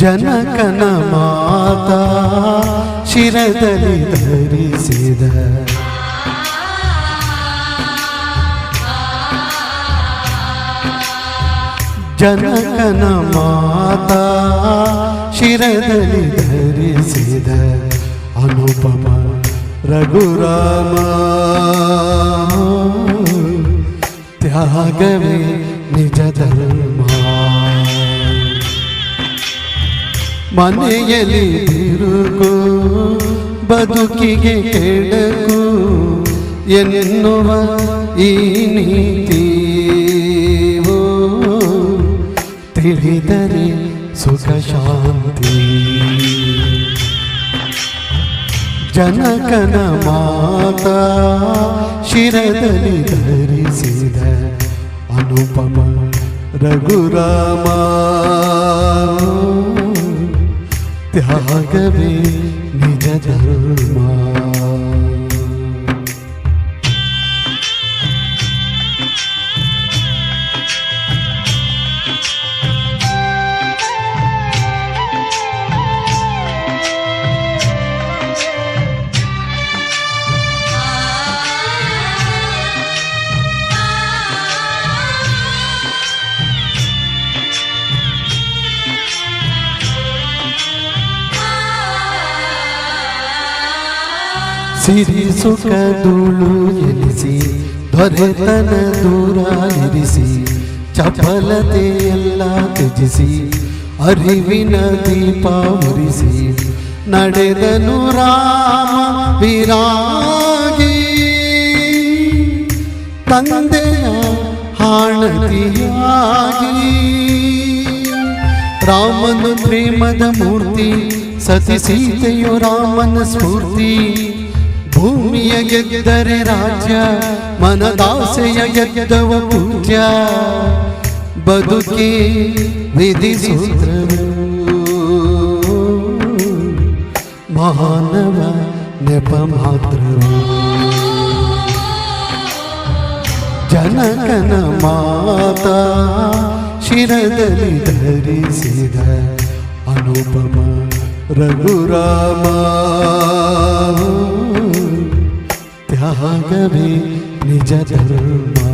ಜನಕನ ಮಾತಾ ಶಿರದಲ್ಲಿ ಧರಿಸಿದ. ಜನಕನ ಮಾತಾ ಶಿರದಲ್ಲಿ ಧರಿಸಿದ. ಅನುಪಮ ರಘುರಾಮ. ತ್ಯಾಗವೇ ನಿಜ ಧರ್ಮ. ಮನೆಯಲ್ಲಿ ತಿರುಗು, ಬದುಕಿಗೆ ಕೆಡಕು ಎನ್ನುವ ಈ ನೀತಿ ತಿಳಿದರೆ ಸುಖ ಶಾಂತಿ. ಜನಕನ ಮಾತಾ ಶಿರದಲ್ಲಿ ಧರಿಸಿದ ಅನುಪಮ ರಘುರಾಮ. त्यागवे निज धर्मा ಸಿರಿ ಸುಖ ಧೂಳು ಎನಿಸಿ ದೊರೆತನ ದೂರ ಇರಿಸಿ ಚಪಲತೆಯೆಲ್ಲ ತ್ಯಜಿಸಿ, ಅರಿವಿನ ದೀಪ ಉರಿಸಿ ನಡೆದನು ರಾಮ ವಿರಾಗಿ. ತಂದೆಯ ಹಾಣತಿಯಾಗಿ, ರಾಮನು ಪ್ರೇಮದ ಮೂರ್ತಿ, ಸತಿ ಸೀತೆಯು ರಾಮನ ಸ್ಫೂರ್ತಿ ಭೂಮಿಯ ಗೆದ್ದರೆ ರಾಜ್ಯ ಮನದಾಸೆಯ ಗೆದ್ದವ ಪೂಜ್ಯ ಬದುಕಿ ವಿಧಿ ಸೂತ್ರವು ಮಾನವ ನೆಪ ಮಾತ್ರವು ಜನಕನ ಮಾತಾ ಶಿರದಲ್ಲಿ ಧರಿಸಿದ ಅನುಪಮ ರಘುರಾಮ భాగవే నిజ ధర్మ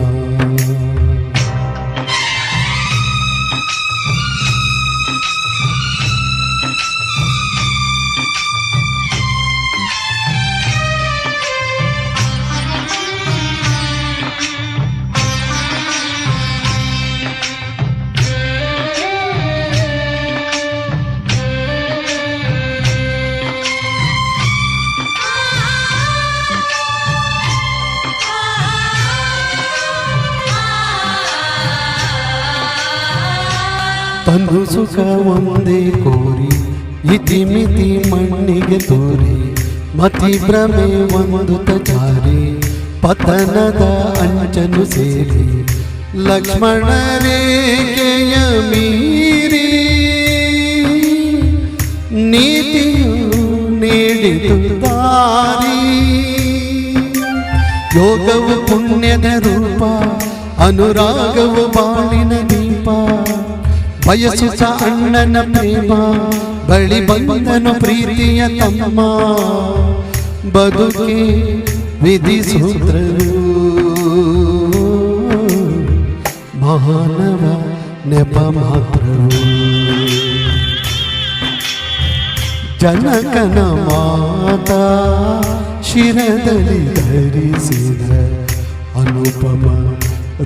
ತನು ಸುಖ ಒಂದೇ ಕೋರಿ ಇತಿಮಿತಿ ಮಣ್ಣಿಗೆ ತೋರಿ ಮತಿ ಭ್ರಮೆ ಒಂದು ಜಾರಿ ಪತನದ ಅಂಚನು ಸೇರಿ ಲಕ್ಷ್ಮಣ ರೇಖೆಯ ಮೀರಿ ನೀತಿಯು ನೀಡಿತು ದಾರಿ ಯೋಗವು ಪುಣ್ಯದ ರೂಪ ಅನುರಾಗವು ಬಾಳಿನ ದೀಪ ಬಯಸುತ್ತ ಅಣ್ಣನ ಪ್ರೇಮ ಬಳಿ ಬಂದನು ಪ್ರೀತಿಯ ತಮ್ಮ ಬದುಕಿ ವಿಧಿ ಸೂತ್ರರು ಮಾನವ ನೆಪ ಮಾತ್ರರು ಜನಕನ ಮಾತಾ ಶಿರದಲ್ಲಿ ಧರಿಸಿದ ಅನುಪಮ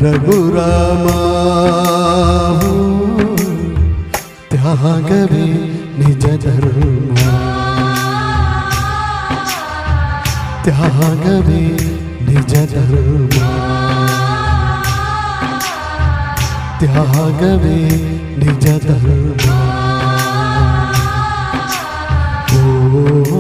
ರಘುರಾಮ భార్గవే నిజ ధర్మ. త్యాగవే నిజ ధర్మ. త్యాగవే నిజ ధర్మ. ఓ